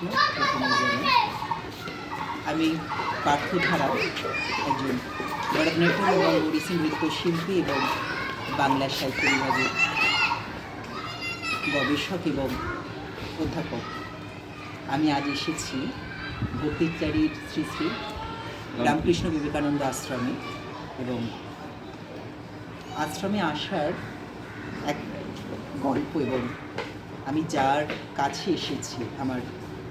কৃষ্ণ আমি পার্থধারার একজন ভরতনাট্যম এবং ওড়িশি নৃত্যশিল্পী এবং বাংলা সাহিত্য বিভাগের গবেষক এবং অধ্যাপক। আমি আজ এসেছি ভক্তিচারীর শ্রী শ্রী রামকৃষ্ণ বিবেকানন্দ আশ্রমে এবং আশ্রমে আসার এক গল্প এবং আমি যার কাছে এসেছি আমার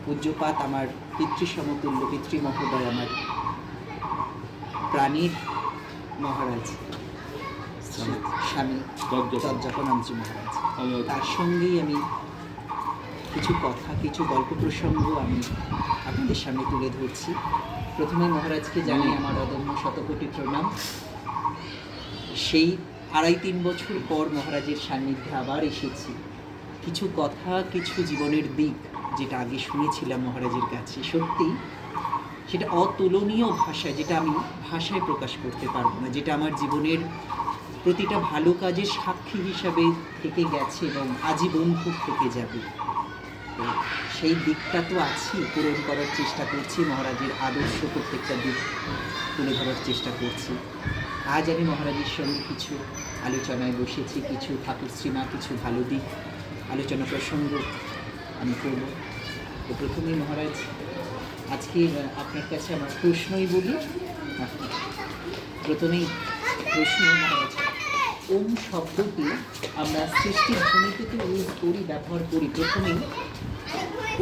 পূজ্যপাত আমার পিতৃসমতুল্য পিতৃ মহোদয় আমার প্রাণীর মহারাজ স্বামী। তজ্জপনামজি মহারাজ। তার সঙ্গেই আমি কিছু কথা কিছু গল্প প্রসঙ্গ আমি আপনাদের সামনে তুলে ধরছি। প্রথমে মহারাজকে জানাই আমার অদম্য শতকোটি প্রণাম। সেই আড়াই তিন বছর পর মহারাজের সান্নিধ্যে আবার এসেছি। কিছু কথা কিছু জীবনের দিক। যেটা আগে শুনেছিলাম মহারাজের কাছে, সত্যি সেটা অতুলনীয় ভাষায়, যেটা আমি ভাষায় প্রকাশ করতে পারব না, যেটা আমার জীবনের প্রতিটা ভালো কাজের সাক্ষী হিসাবে থেকে গেছে এবং আজীবন খুব থেকে যাবে। সেই দিকটা তো আছেই পূরণ করার চেষ্টা করছি, মহারাজের আদর্শ প্রত্যেকটা দিক তুলে ধরার চেষ্টা করছি। আজ আমি মহারাজের সঙ্গে কিছু আলোচনায় বসেছি, কিছু ঠাকুর শ্রীমা কিছু ভালো দিক আলোচনা প্রসঙ্গ আমি করব। তো প্রথমেই মহারাজ আজকে আপনার কাছে আমার প্রশ্নই বলি। প্রথমেই প্রশ্ন মহারাজ ওম শব্দটি আমরা সৃষ্টির ভূমিতে তো ইউজ করি ব্যবহার করি? প্রথমেই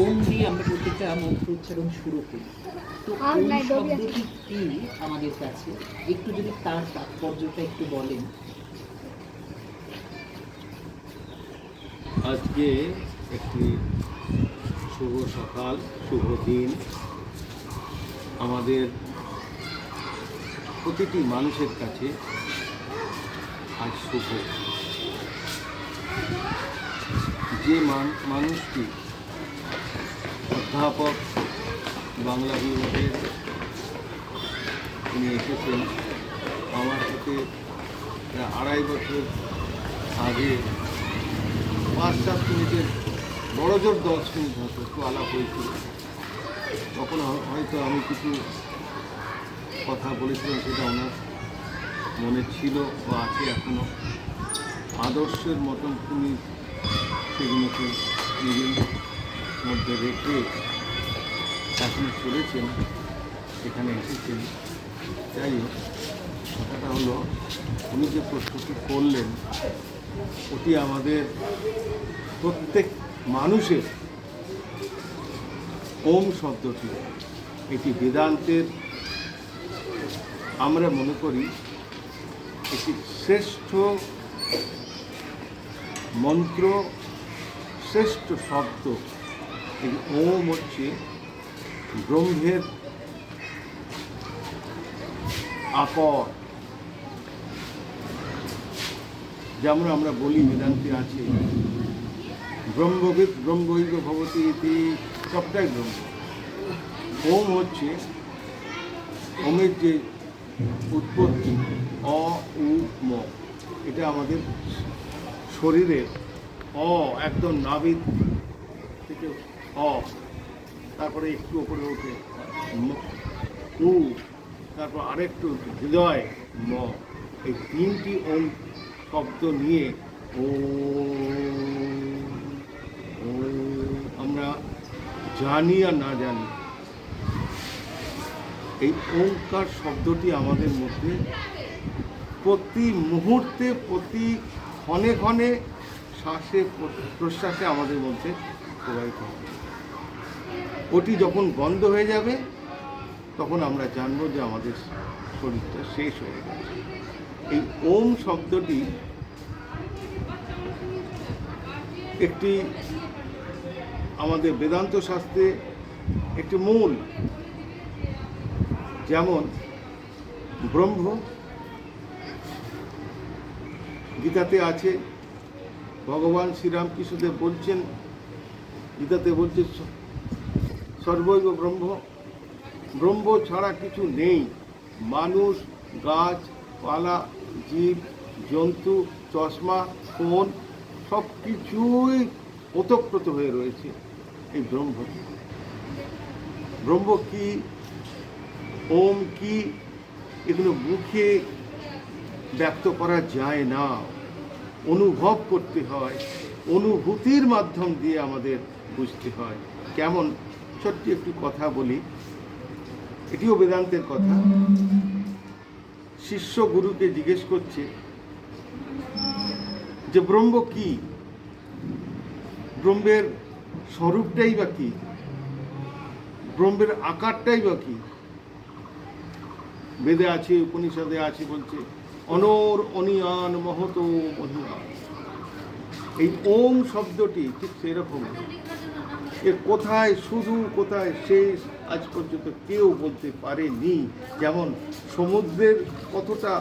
ওম দিয়ে আমরা প্রত্যেকটা মন্ত্র উচ্চারণ শুরু করি? তো ওম শব্দটি কি আমাদের কাছে? একটু যদি তার তাৎপর্যটা একটু বলেন। আজকে একটি শুভ সকাল, শুভ দিন। আমাদের প্রতিটি মানুষের কাছে আজ শুভ। যে মান- মানুষটি অধ্যাপক বাংলা বিভাগের তিনি এসেছেন, আমার সাথে আড়াই বছর আগে মিনিটের বড় জোর দশ মিনিট হয়তো একটু আলাপ হয়েছিল। তখন হয়তো আমি কিছু কথা বলেছিলাম সেটা ওনার মনে ছিল বা আছে এখনও আদর্শের মতন তিনি সেগুলোকে নিজের মধ্যে রেখে এখন চলেছেন, এখানে এসেছেন। যাই হোক, কথাটা হলো, উনি যে প্রস্তুতি করলেন, ওটি আমাদের প্রত্যেক মানুষের ওম শব্দটি, এটি বেদান্তের, আমরা মনে করি একটি শ্রেষ্ঠ মন্ত্র, শ্রেষ্ঠ শব্দ। এই ওম হচ্ছে ব্রহ্মের আকর যেমন আমরা বলি বেদান্তে আছে ব্রহ্মবিদ ব্রহ্মৈব ভবতী ইতি, সবটাই ব্রহ্ম। ওম হচ্ছে ওমের যে উৎপত্তি, অ, উ, ম। এটা আমাদের শরীরের অ, একদম নাবিদ থেকে অ, তারপরে একটু ওপরে ওঠে উ, তারপর আরেকটু হৃদয়, ম। এই তিনটি ওম শব্দ নিয়ে ও আমরা জানি আর না জানি, এই ওঙ্কার শব্দটি আমাদের মধ্যে প্রতি মুহূর্তে, প্রতি ক্ষণে ক্ষণে শ্বাসে, প্রশ্বাসে আমাদের মধ্যে প্রবাহিত হবে ওটি যখন বন্ধ হয়ে যাবে, তখন আমরা জানব যে আমাদের শরীরটা শেষ হয়ে গেছে। এই ওম শব্দটি একটি আমাদের বেদান্ত শাস্ত্রে একটি মূল, যেমন ব্রহ্ম, গীতাতে আছে, ভগবান শ্রীরামকৃষ্ণদেব বলছেন, গীতাতে বলছে, সর্বৈব ব্রহ্ম ব্রহ্ম ছাড়া কিছু নেই। মানুষ, গাছ, পালা, জীব, জন্তু, চশমা, ফোন সব কিছুই ওতপ্রোত হয়ে রয়েছে। এই ব্রহ্ম ব্রহ্ম কি, ওম কি, এগুলো মুখে ব্যক্ত করা যায় না। অনুভব করতে হয়, অনুভূতির মাধ্যম দিয়ে আমাদের বুঝতে হয়। কেমন? ছোট্ট একটু কথা বলি। এটিও বেদান্তের কথা। শিষ্য গুরুকে জিজ্ঞেস করছে যে ব্রহ্ম কি? ব্রহ্মের স্বরূপটাই বা কি? ব্রহ্মের আকারটাই বা কি? বেদে আছে, উপনিষদে আছে বলছে, অনর অনিয়ান মহত মহিয়ান এই ওম শব্দটি ঠিক সেরকম। এর কোথায় শুধু, কোথায় শেষ, আজ পর্যন্ত কেউ বলতে পারেনি। যেমন সমুদ্রের কতটা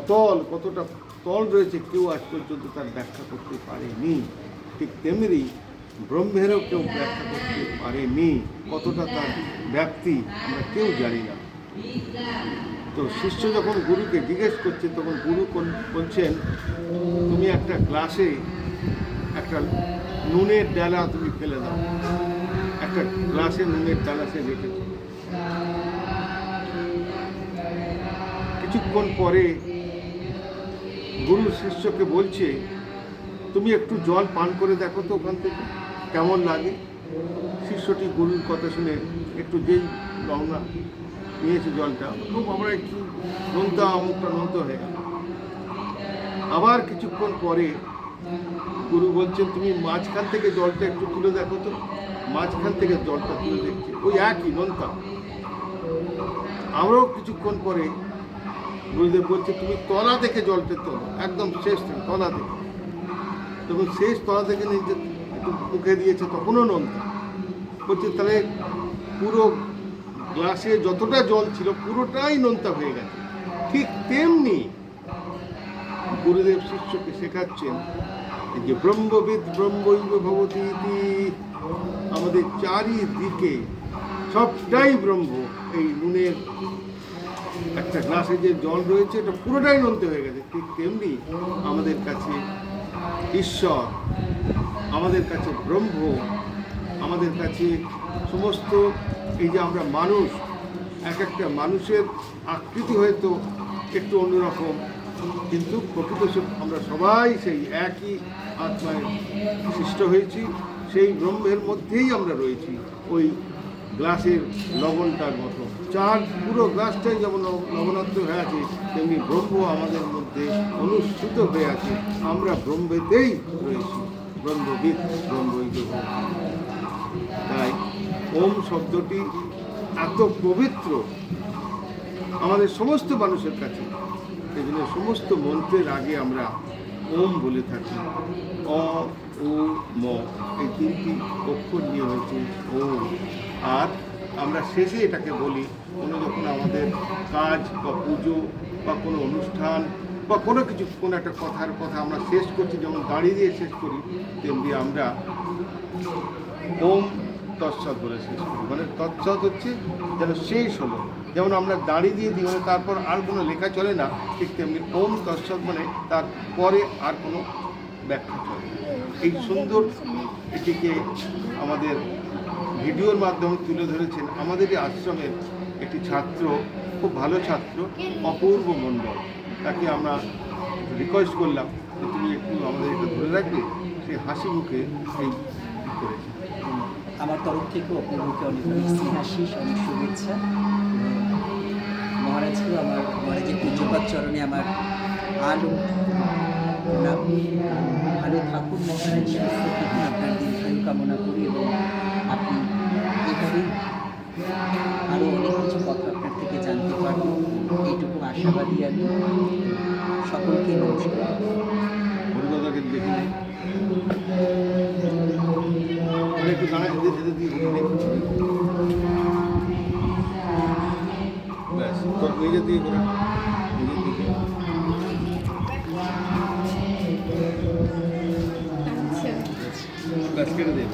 অতল, কতটা তল রয়েছে, কেউ আজ পর্যন্ত তার ব্যাখ্যা করতে পারেনি। ঠিক তেমনি ব্রহ্মেরও কেউ ব্যাখ্যা করতে পারেনি। কতটা তার ব্যাপ্তি, আমরা কেউ জানি না। তো শিষ্য যখন গুরুকে জিজ্ঞেস করছে, তখন গুরু বলছেন, তুমি একটা গ্লাসে একটা নুনের ডালা তুমি ফেলে দাও। একটা গ্লাসে নুনের ডালা সে রেখেছে কিছুক্ষণ পরে গুরু শিষ্যকে বলছে, তুমি একটু জল পান করে দেখো তো ওখান থেকে। কেমন লাগে? শিষ্যটি গুরুর কথা শুনে একটু যেই রওনা নিয়েছে জলটা। খুব আমরা একটু নোনতা অমুকটা নোনতা হয়ে গেল। আবার কিছুক্ষণ পরে গুরু বলছেন, তুমি মাঝখান থেকে জলটা একটু তুলে দেখো তো। মাঝখান থেকে জলটা তুলে দেখছে। ওই একই নোনতা আমরাও কিছুক্ষণ পরে গুরুদেব বলছে, তুমি তলা থেকে জলটা তোলো। একদম শেষ তলা থেকে। তখন শেষ তলা থেকে নিজে মুখে দিয়েছে, তখনও নোনতা বলছে, তাহলে পুরো গ্লাসে যতটা জল ছিল, পুরোটাই নোনতা হয়ে গেছে। ঠিক তেমনি গুরুদেব শিষ্যকে শেখাচ্ছেন যে ব্রহ্মবিদ ব্রহ্মৈব ভবতি আমাদের চারিদিকে সবটাই ব্রহ্ম। এই নুনের একটা গ্লাসে যে জল রয়েছে, এটা পুরোটাই নন্তে হয়ে গেছে। ঠিক তেমনি আমাদের কাছে ঈশ্বর আমাদের কাছে ব্রহ্ম, আমাদের কাছে সমস্ত এই যে আমরা মানুষ, এক একটা মানুষের আকৃতি হয়তো একটু অন্যরকম, কিন্তু প্রকৃত আমরা সবাই সেই একই আত্মায় সৃষ্ট হয়েছি, সেই ব্রহ্মের মধ্যেই আমরা রয়েছি, ওই গ্লাসের লবণটার মতো। চার পুরো গ্লাসটাই যেমন লব- লবণাক্ত হয়ে আছে, তেমনি ব্রহ্ম আমাদের মধ্যে অনুষ্ঠিত হয়ে আছে, আমরা ব্রহ্মেতেই রয়েছি। ব্রহ্মবিদ ব্রহ্মৈক তাই ওম শব্দটি এত পবিত্র আমাদের সমস্ত মানুষের কাছে। এই সমস্ত মন্ত্রের আগে আমরা ওম বলে থাকি। অ ও ম এই তিনটি অক্ষর নিয়ে হয়েছে ওম। আর আমরা শেষে এটাকে বলি কোনো যখন আমাদের কাজ বা পুজো বা কোনো অনুষ্ঠান বা কোনো কিছু, কোনো একটা কথার কথা আমরা শেষ করছি, যেমন দাঁড়িয়ে দিয়ে শেষ করি, তেমনি আমরা ওম তৎসৎ বলে শেষ করি। মানে তৎসৎ হচ্ছে যেন শেষ হলো। যেমন আমরা দাঁড়িয়ে দিয়ে দিই মানে তারপর আর কোনো লেখা চলে না, ঠিক তেমনি ওম তৎসৎ মানে তার পরে আর কোনো ব্যাখ্যা চলে এই সুন্দর এটিকে আমাদের ভিডিওর মাধ্যমে তুলে ধরেছেন আমাদের এই আশ্রমের একটি ছাত্র, খুব ভালো ছাত্র, অপূর্ব মণ্ডল। তাকে আমরা রিকোয়েস্ট করলাম যে তুমি একটু আমাদের এটা ধরে রাখবে সে হাসি মুখে এই করেছে। আমার তরফ থেকে অপূর্বকে অনেক অনেক স্নেহাশিস অনেক শুভেচ্ছা। মহারাজকেও আমার মহারাজের পূজ্যপাত চরণে আমার আলো ভালো থাকুন মহারাজ আপনার দীর্ঘায়ু কামনা করি এবং আপনি এভাবেই আরও অনেক কিছু কথা আপনার থেকে জানতে পারব। এইটুকু আশাবাদী আমি সকলকে নমস্কার। হরিদাদাকে দেখে একটু ধীরে দিয়ে ঘুরে ব্যাস তোর নিজের দিয়ে করে। নিজের দিকে। ব্যাস কেটে দে